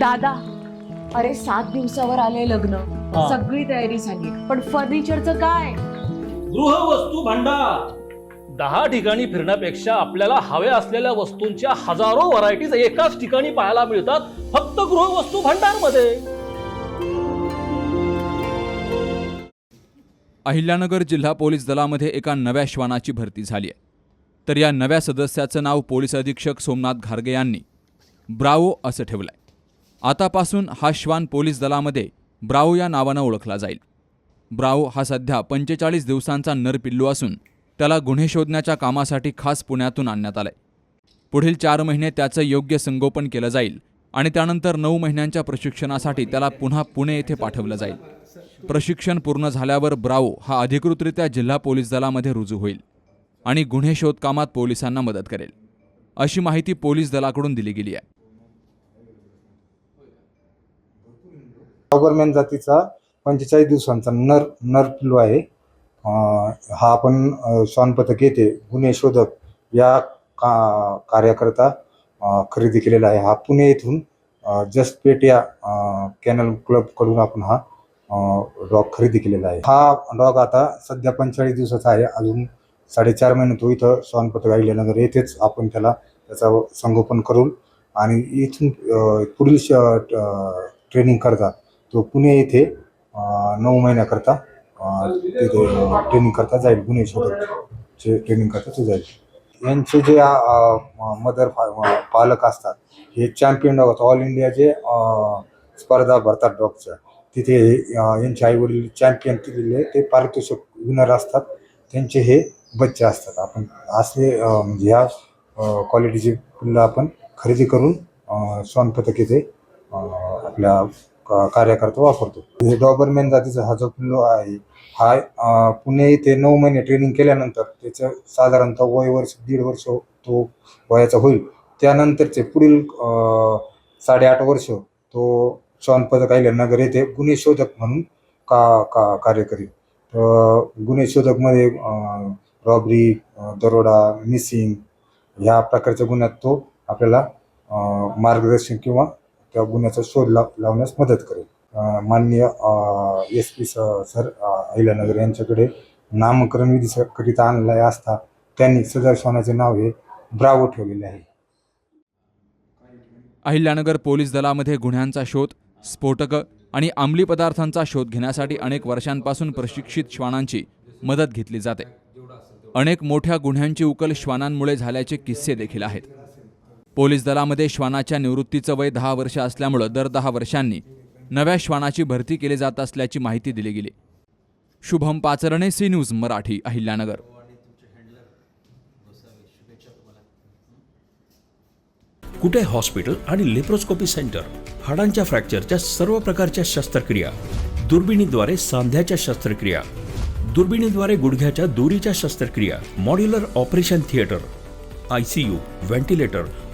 दादा अरे सात दिवसावर आले लग्न. हा. सगळी तयारी झाली. पण फर्निचरचं काय? गृहवस्तू भांडार. दहा ठिकाणी फिरण्यापेक्षा आपल्याला हव्या असलेल्या वस्तूंच्या हजारो व्हरायटीज एकाच ठिकाणी पाहायला मिळतात फक्त गृहवस्तू भांडारमध्ये अहिल्यानगर जिल्हा पोलीस दलामध्ये एका नव्या श्वानाची भरती झाली आहे. तर या नव्या सदस्याचं नाव पोलीस अधीक्षक सोमनाथ घारगे यांनी. ब्रावो असं ठेवलंय. आतापासून हा श्वान पोलीस दलामध्ये ब्रावो या नावानं ओळखला जाईल. ब्रावो हा सध्या पंचेचाळीस दिवसांचा नर पिल्लू असून त्याला गुन्हे शोधण्याच्या कामासाठी खास पुण्यातून आणण्यात आलंय. पुढील चार महिने त्याचं योग्य संगोपन केलं जाईल आणि त्यानंतर नऊ महिन्यांच्या प्रशिक्षणासाठी त्याला पुन्हा पुणे येथे पाठवलं जाईल. प्रशिक्षण पूर्ण झाल्यावर ब्रावो हा अधिकृतरित्या जिल्हा पोलीस दलामध्ये रुजू होईल आणि गुन्हे शोधकामात पोलिसांना मदत करेल. अशी माहिती पोलीस दलाकडून दिली गेली आहे. डॉबरमॅन जातीचा पंचेचाळीस दिवसांचा नर नर पिल्लू आहे. हा आपण अं, श्वान पथक येथे गुन्हे शोधक या का कार्याकरता खरेदी केलेला आहे. हा पुणे येथून जस्ट पेट या कॅनल क्लबकडून आपण हा डॉग खरेदी केलेला आहे. हा डॉग आता सध्या पंचेचाळीस दिवसाचा आहे. अजून साडेचार महिने तो इथं श्वान पथक येथेच आपण त्याला त्याचा संगोपन करून आणि इथून पुढील पुढील ट्रेनिंग करतात. तो पुणे येथे नऊ महिन्याकरता तिथे ट्रेनिंग करता जाईल. पुणे शोधकचे ट्रेनिंग करता तो जाईल. यांचे जे मदर पालक असतात हे चॅम्पियन डॉग असतात ऑल इंडिया जे स्पर्धा भरतात डॉगच्या तिथे यांचे आई वडील चॅम्पियन तिथले ते पारितोषिक विनर असतात. त्यांचे हे बच्चे असतात. आपण असले म्हणजे ह्या क्वालिटीचे पिल्लं आपण खरेदी करून अं, येथे आपल्या कार्यकर्ता वापरतो. हे डॉबरमॅन जातीचा हा जो पिल्लो आहे हा पुणे इथे नऊ महिने ट्रेनिंग केल्यानंतर त्याचं साधारणतः वय वर्ष दीड वर्ष तो वयाचा होईल. त्यानंतरचे पुढील साडेआठ वर्ष तो श्वान पथक नगर येथे गुन्हे शोधक म्हणून का का कार्य करेल. तर गुन्हे शोधकमध्ये रॉबरी दरोडा मिसिंग ह्या प्रकारच्या गुन्ह्यात तो आपल्याला मार्गदर्शन किंवा त्या गुन्ह्याचा शोध लाव लावण्यास मदत करेल. माननीय एस पी सर अहिल्यानगर यांच्याकडे नामकरण विधीकरिता आणले असता त्यांनी सदर श्वानाचे नाव हे ब्रावो ठेवलेले आहे. अहिल्यानगर पोलीस दलामध्ये गुन्ह्यांचा शोध स्फोटकं आणि अंमली पदार्थांचा शोध घेण्यासाठी अनेक वर्षांपासून प्रशिक्षित श्वानांची मदत घेतली जाते. अनेक मोठ्या गुन्ह्यांची उकल श्वानांमुळे झाल्याचे किस्से देखील आहेत. पोलीस दलामध्ये श्वानाच्या निवृत्तीचं वय दहा वर्ष असल्यामुळं दर दहा वर्षांनी नव्या श्वानाची भरती केली जात असल्याची माहिती दिली गेली. Shubham Pacharne C news Marathi Ahilyanagar. Kute hospital आणि लेप्रोस्कोपी सेंटर? हाडांच्या फ्रॅक्चरच्या सर्व प्रकारच्या शस्त्रक्रिया. दुर्बिणीद्वारे सांध्याच्या शस्त्रक्रिया. दुर्बिणीद्वारे गुडघ्याच्या दुरीच्या शस्त्रक्रिया. Modular operation theatre. I C U ventilator